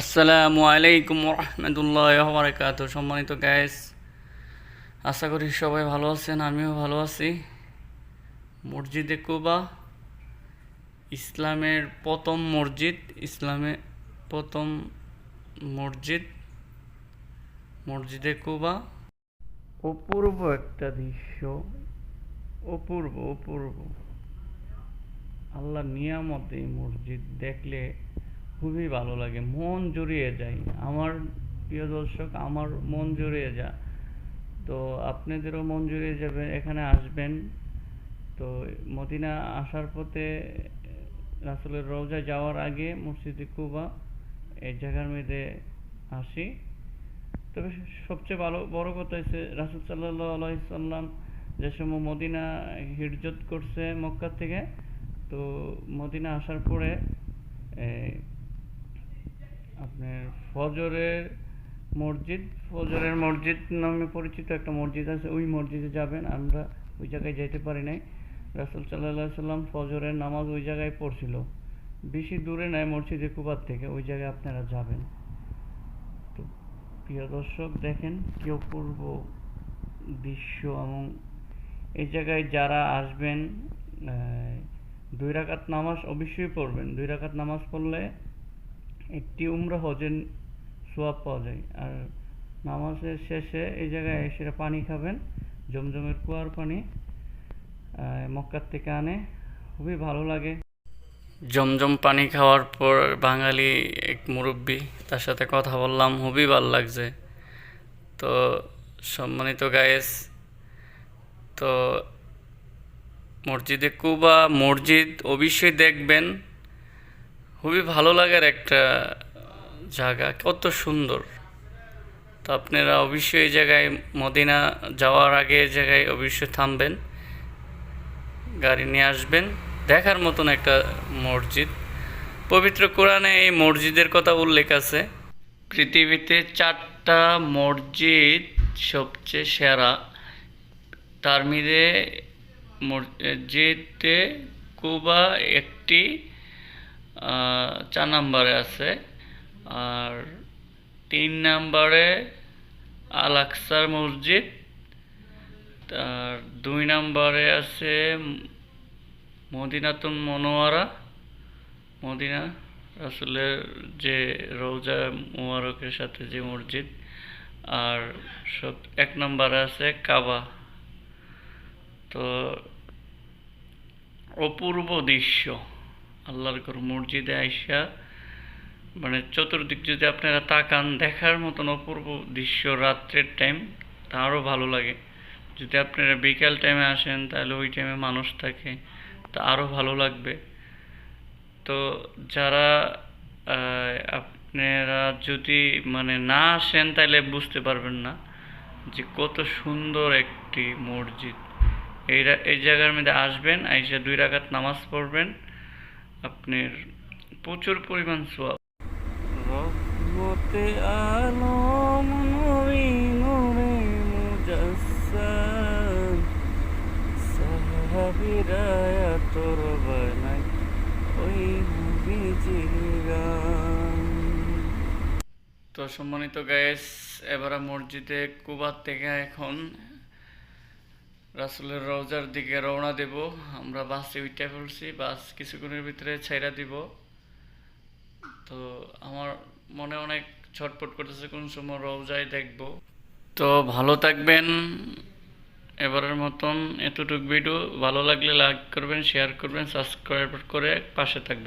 আসসালামু আলাইকুম রহমতুল্লাহ বারাকাত সম্মানিত গ্যাস আশা করি সবাই ভালো আছেন, আমিও ভালো আছি। মসজিদে কুবা, ইসলামের প্রথম মসজিদ, ইসলামে প্রথম মসজিদ, মসজিদে কুবা। অপূর্ব একটা দৃশ্য, অপূর্ব অপূর্ব। আল্লাহ নিয়ামত এই মসজিদ দেখলে খুবই ভালো লাগে, মন জুড়িয়ে যায়। আমার প্রিয় দর্শক, আমার মন জুড়িয়ে যা। তো আপনাদেরও মন জুড়িয়ে যাবে, এখানে আসবেন। তো মদিনা আসার পথে রাসুলের রওজায় যাওয়ার আগে মসজিদে কুবা, এই জায়গার মধ্যে আসি। তবে সবচেয়ে ভালো, বড় কথা হচ্ছে রাসুল সাল্লাহ আলাইসাল্লাম যে সময় মদিনা হিজরত করছে মক্কা থেকে, তো মদিনা আসার পরে আপনার ফজরের মসজিদ ফজরের মসজিদ নামে পরিচিত একটা মসজিদ আছে, ওই মসজিদে যাবেন। আমরা ওই জায়গায় যেতে পারি নাই। রাসুল সাল্লাহ সাল্লাম ফজরের নামাজ ওই জায়গায় পড়ছিল। বেশি দূরে নয় মসজিদে কুবার থেকে, ওই জায়গায় আপনারা যাবেন। তো প্রিয় দর্শক, দেখেন কি অপূর্ব দৃশ্য এবং এই জায়গায় যারা আসবেন দুই রাকাত নামাজ অবশ্যই পড়বেন। দুই রাকাত নামাজ পড়লে একটি উমরা হজের সোয়াব পাওয়া যায়। আর নামাজের শেষে এই জায়গায় এসে পানি খাবেন জমজমের কুয়ার পানি মক্কার থেকে আনে। খুবই ভালো লাগে। জমজম পানি খাওয়ার পর বাঙালি এক মুরব্বী তার সাথে কথা বললাম খুবই ভালো লাগছে। তো সম্মানিত গায়েস তো মসজিদে কুবা মসজিদ অবশ্যই দেখবেন। খুবই ভালো লাগার একটা জায়গা, কত সুন্দর। তো আপনারা অবশ্যই এই জায়গায় মদিনা যাওয়ার আগে এই জায়গায় অবশ্যই থামবেন, গাড়ি নিয়ে আসবেন, দেখার মতন একটা মসজিদ। পবিত্র কোরআনে এই মসজিদের কথা উল্লেখ আছে। পৃথিবীতে চারটা মসজিদ সবচেয়ে সেরা। তার মধ্যে মসজিদে কুবা একটি চার নম্বরে আছে। আর তিন নম্বরে আল আকসার মসজিদ। আর দুই নম্বরে আছে মদিনাতুন মনোয়ারা। মদিনা রাসুলের যে রৌজা মুবারকের সাথে যে মসজিদ। আর সব এক নম্বরে আছে কাবা। তো অপূর্ব দৃশ্য। আল্লাহর ঘর মসজিদে আইসা মানে চতুর্দিক যদি আপনারা তাকান, দেখার মতন অপূর্ব দৃশ্য রাত্রের টাইম তা আরও ভালো লাগে। যদি আপনারা বিকাল টাইমে আসেন, তাহলে ওই টাইমে মানুষ থাকে, তা আরও ভালো লাগবে। তো যারা আপনারা যদি মানে না আসেন, তাহলে বুঝতে পারবেন না যে কত সুন্দর একটি মসজিদ। এই এই জায়গার মধ্যে আসবেন, আইসা দুই রাকাত নামাজ পড়বেন আপনার প্রচুর পরিমাণ সোয়াব রহমতে আলম নূরি নূরে মুজাসসাম সাহাবীরা তোর বানাই ওই নবীজির গান। তো সম্মানিত গায়েস এবারে মসজিদে কুবার থেকে এখন রাসুলের রওজার দিকে রওনা দেব। আমরা বাসে উঠে পড়ছি, বাস কিছুক্ষণের ভিতরে ছেড়া দিব। তো আমার মনে অনেক ছটপট করতেছে কোন সময় রওজায় দেখব। তো ভালো থাকবেন, এবারের মতন এতটুক ভিডিও ভালো লাগলে লাইক করবেন শেয়ার করবেন সাবস্ক্রাইব করে পাশে থাকবেন।